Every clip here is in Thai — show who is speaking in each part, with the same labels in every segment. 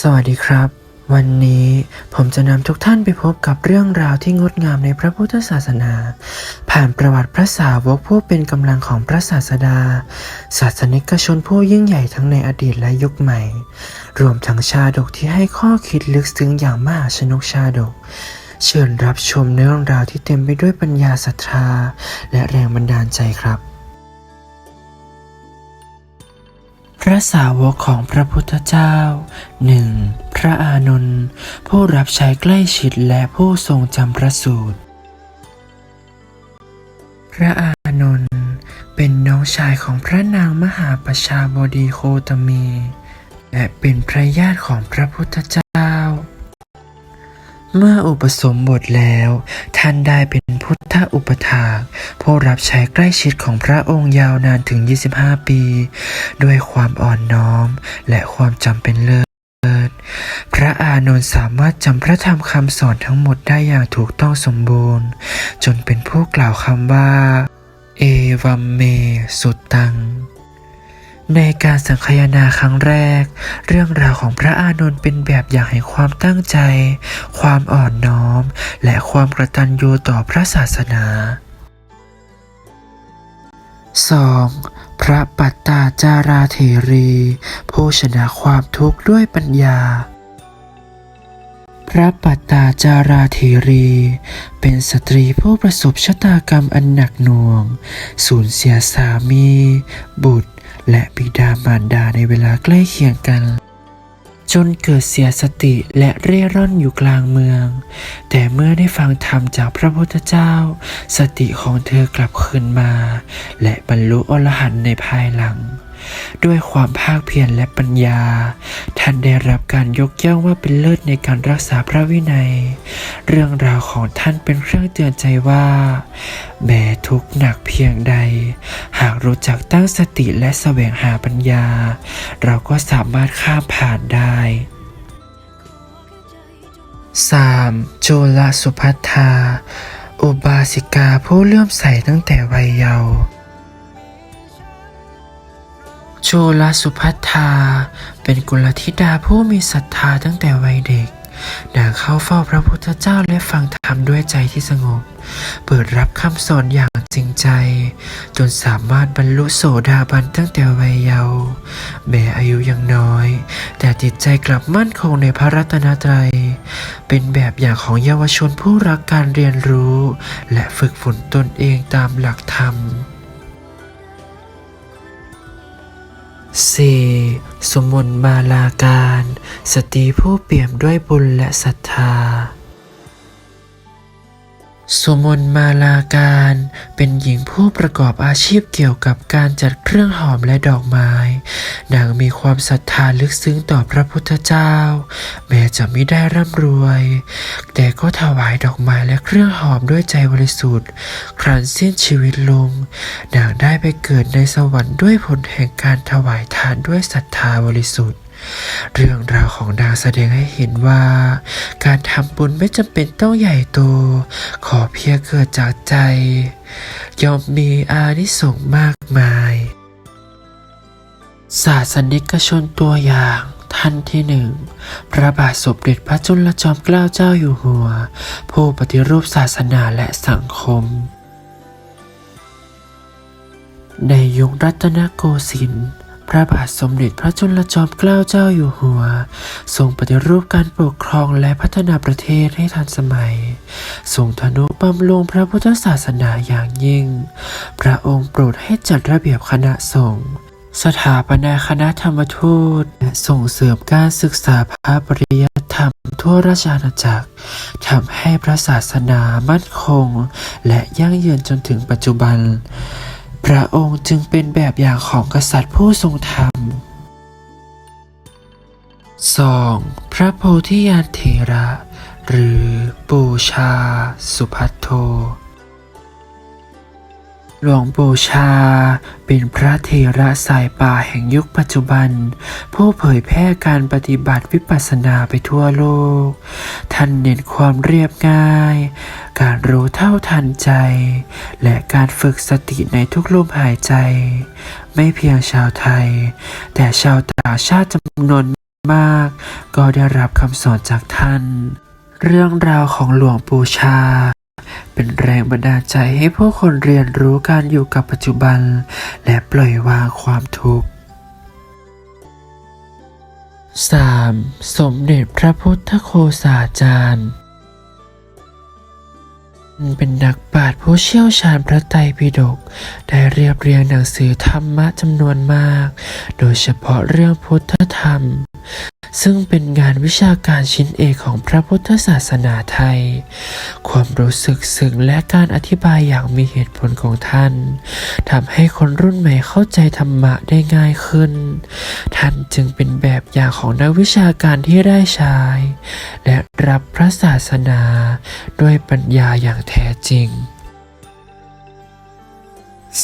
Speaker 1: สวัสดีครับ วันนี้ผมจะนำทุกท่านไปพบกับเรื่องราวที่งดงามในพระพุทธศาสนา ผ่านประวัติพระสาวกผู้เป็นกำลังของพระศาสดา ศาสนิกชนผู้ยิ่งใหญ่ทั้งในอดีตและยุคใหม่ รวมทั้งชาดกที่ให้ข้อคิดลึกซึ้งอย่างมหาชนกชาดก เชิญรับชมเรื่องราวที่เต็มไปด้วยปัญญาศรัทธาและแรงบันดาลใจครับ พระสาวกของพระพุทธเจ้าหนึ่งพระอานนท์ผู้รับใช้ใกล้ชิดและผู้ทรงจำพระสูตร พระอานนท์เป็นน้องชายของพระนางมหาประชาบดีโคตมี และเป็นพระญาติของพระพุทธเจ้า เมื่ออุปสมบทแล้วท่านได้เป็น พุทธอุปถากผู้รับใช้ใกล้ชิดของพระองค์ยาวนานถึง 25 ปี ด้วยความอ่อนน้อมและความจำเป็นเลิศพระอานนท์สามารถจำพระธรรมคำสอนทั้งหมดได้อย่างถูกต้องสมบูรณ์ จนเป็นผู้กล่าวคำว่า เอวัมเม สุตตัง ในการสังคายนาครั้งแรก เรื่องราวของพระอานนท์เป็นแบบอย่างแห่งความตั้งใจ ความอ่อนน้อม และความกระตัญญูต่อพระศาสนา 2. พระปัตตาจาราเถรี ผู้ชนะความทุกข์ด้วยปัญญาพระปัตตาจาราเถรี เป็นสตรีผู้ประสบชะตากรรมอันหนักหน่วง สูญเสียสามี บุตร และบิดามารดาในเวลาใกล้เคียงกัน จนเกิดเสียสติและเร่ร่อนอยู่กลางเมือง แต่เมื่อได้ฟังธรรมจากพระพุทธเจ้า สติของเธอกลับคืนมา และบรรลุอรหันต์ในภายหลัง ด้วยความภาคเพียรและปัญญา ท่านได้รับการยกย่องว่าเป็นเลิศในการรักษาพระวินัย เรื่องราวของท่านเป็นเครื่องเตือนใจว่า แม้ทุกข์หนักเพียงใด หากรู้จักตั้งสติและแสวงหาปัญญา เราก็สามารถข้ามผ่านได้ 3. โจลสุพัทธา อุบาสิกาผู้เลื่อมใสตั้งแต่วัยเยาว์ โชลสุพัทธา เป็นกุลธิดาผู้มีศรัทธาตั้งแต่วัยเด็กนางเข้าเฝ้าพระพุทธเจ้าและฟังธรรมด้วยใจที่สงบ เปิดรับคำสอนอย่างจริงใจ จนสามารถบรรลุโสดาบันตั้งแต่วัยเยาว์แม้อายุยังน้อย แต่จิตใจกลับมั่นคงในพระรัตนตรัย เป็นแบบอย่างของเยาวชนผู้รักการเรียนรู้ และฝึกฝนตนเองตามหลักธรรม 4. สมุนมาลาการ สตรีผู้เปี่ยมด้วยบุญและศรัทธา สุมนมาลาการ เป็นหญิงผู้ประกอบอาชีพเกี่ยวกับการจัดเครื่องหอมและดอกไม้ นางมีความศรัทธาลึกซึ้งต่อพระพุทธเจ้า แม้จะไม่ได้ร่ำรวย แต่ก็ถวายดอกไม้และเครื่องหอมด้วยใจบริสุทธิ์ ครั้นสิ้นชีวิตลง นางได้ไปเกิดในสวรรค์ด้วยผลแห่งการถวายทานด้วยศรัทธาบริสุทธิ์ เรื่องราวของนางแสดงให้เห็นว่า การทำบุญไม่จำเป็นต้องใหญ่โต ขอเพียงเกิดจากใจย่อมมีอานิสงส์มากมาย ศาสนิกชนตัวอย่างท่านที่หนึ่งพระบาทสมเด็จพระจุลจอมเกล้าเจ้าอยู่หัว ผู้ปฏิรูปศาสนาและสังคม ในยุครัตนโกสินทร์ พระบาทสมเด็จพระจุลจอมเกล้าเจ้าอยู่หัว ทรงปฏิรูปการปกครองและพัฒนาประเทศให้ทันสมัย ทรงทนุบำรุงพระพุทธศาสนาอย่างยิ่ง พระองค์โปรดให้จัดระเบียบคณะสงฆ์สถาปนาคณะธรรมทูตและส่งเสริมการศึกษาพระปริยธรรมทั่วราชอาณาจักรทำให้พระศาสนามั่นคง และยั่งยืนจนถึงปัจจุบัน พระองค์จึงเป็นแบบอย่างของกษัตริย์ผู้ทรงธรรม 2. พระโพธิญาณเทระ หรือปูชา สุพัทโท หลวงปู่ชา เป็นพระเถระสายป่าแห่งยุคปัจจุบัน ผู้เผยแพร่การปฏิบัติวิปัสสนาไปทั่วโลก ท่านเน้นความเรียบง่าย การรู้เท่าทันใจ และการฝึกสติในทุกลมหายใจ ไม่เพียงชาวไทย แต่ชาวต่างชาติจำนวนมาก ก็ได้รับคำสอนจากท่าน เรื่องราวของหลวงปู่ชา เป็นแรงบันดาลใจให้ผู้คนเรียนรู้การอยู่กับปัจจุบัน และปล่อยวางความทุกข์ 3. สมเด็จพระพุทธโฆษาจารย์เป็นนักปราชญ์ผู้เชี่ยวชาญพระไตรปิฎกได้เรียบเรียงหนังสือธรรมะจำนวนมาก โดยเฉพาะเรื่องพุทธธรรม ซึ่งเป็นงานวิชาการชิ้นเอกของพระพุทธศาสนาไทย ความรู้สึกซึ้งและการอธิบายอย่างมีเหตุผลของท่านทำให้คนรุ่นใหม่เข้าใจธรรมะได้ง่ายขึ้น ท่านจึงเป็นแบบอย่างของนักวิชาการที่ได้ใช้และรับพระศาสนาด้วยปัญญาอย่างแท้จริง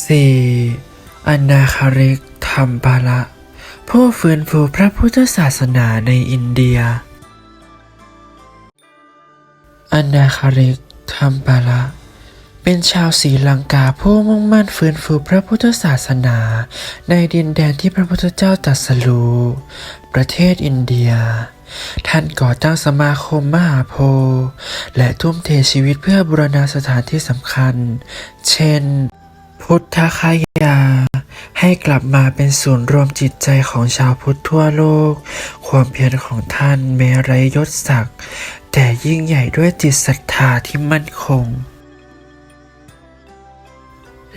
Speaker 1: 4. อนาคาริกธรรมบาละ ผู้ฟื้นฟูพระพุทธศาสนาในอินเดียอนาคาริกธรรมบาละเป็นชาวศรีลังกาผู้มุ่งมั่นฟื้นฟูพระพุทธศาสนา ในดินแดนที่พระพุทธเจ้าตรัสรู้ประเทศอินเดีย ท่านก่อตั้งสมาคมมหาโพธิ์และทุ่มเทชีวิตเพื่อบูรณาสถานที่สำคัญ เช่น พุทธคาย ให้กลับมาเป็นศูนย์รวมจิตใจของชาวพุทธทั่วโลก ความเพียรของท่านแม้ไรยศศักดิ์แต่ยิ่งใหญ่ด้วยจิตศรัทธาที่มั่นคง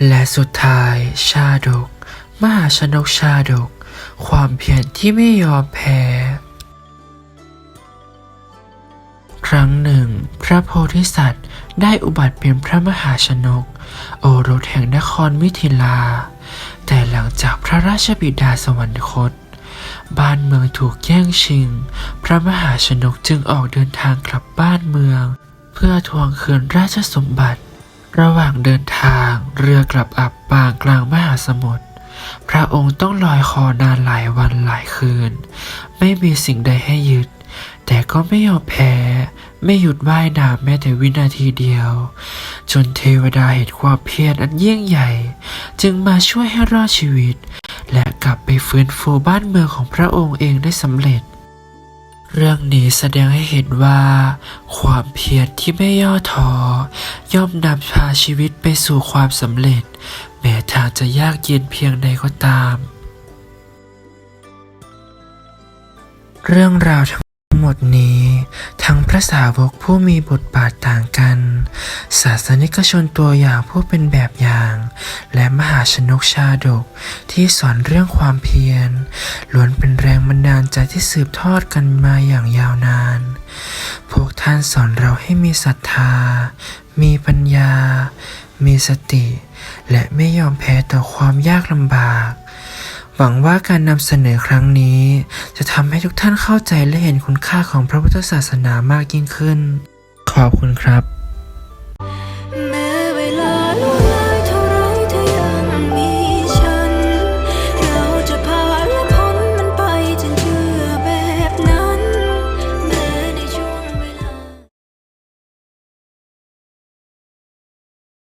Speaker 1: และสุดท้าย ชาดก มหาชนกชาดก ความเพียรที่ไม่ยอมแพ้ ครั้งหนึ่ง พระโพธิสัตว์ได้อุบัติเป็นพระมหาชนก โอรสแห่งนครมิถิลา แต่หลังจากพระราชบิดาสวรรคต บ้านเมืองถูกแย่งชิง พระมหาชนกจึงออกเดินทางกลับบ้านเมือง เพื่อทวงคืนราชสมบัติ ระหว่างเดินทางเรือกลับอับปางกลางมหาสมุทรพระองค์ต้องลอยคอนานหลายวันหลายคืน ไม่มีสิ่งใดให้ยึด แต่ก็ไม่ยอมแพ้ ไม่หยุดว่ายน้ำแม้แต่วินาทีเดียว จนเทวดาเห็นความเพียรอันยิ่งใหญ่ จึงมาช่วยให้รอดชีวิต และกลับไปฟื้นฟูบ้านเมืองของพระองค์เองได้สำเร็จ เรื่องนี้แสดงให้เห็นว่า ความเพียรที่ไม่ย่อท้อย่อมนำพาชีวิตไปสู่ความสำเร็จ แม้ทางจะยากเย็นเพียงใดก็ตาม เรื่องราวทั้งหมดนี้ ทั้งพระสาวกผู้มีบทบาทต่างกัน ศาสนิกชนตัวอย่างผู้เป็นแบบอย่าง และมหาชนกชาดกที่สอนเรื่องความเพียรล้วนเป็นแรงบันดาลใจที่สืบทอดกันมาอย่างยาวนาน พวกท่านสอนเราให้มีศรัทธา มีปัญญา มีสติ และไม่ยอมแพ้ต่อความยากลำบากหวังว่าการนำเสนอครั้งนี้ จะทำให้ทุกท่านเข้าใจและเห็นคุณค่าของพระพุทธศาสนามากยิ่งขึ้น ขอบคุณครับ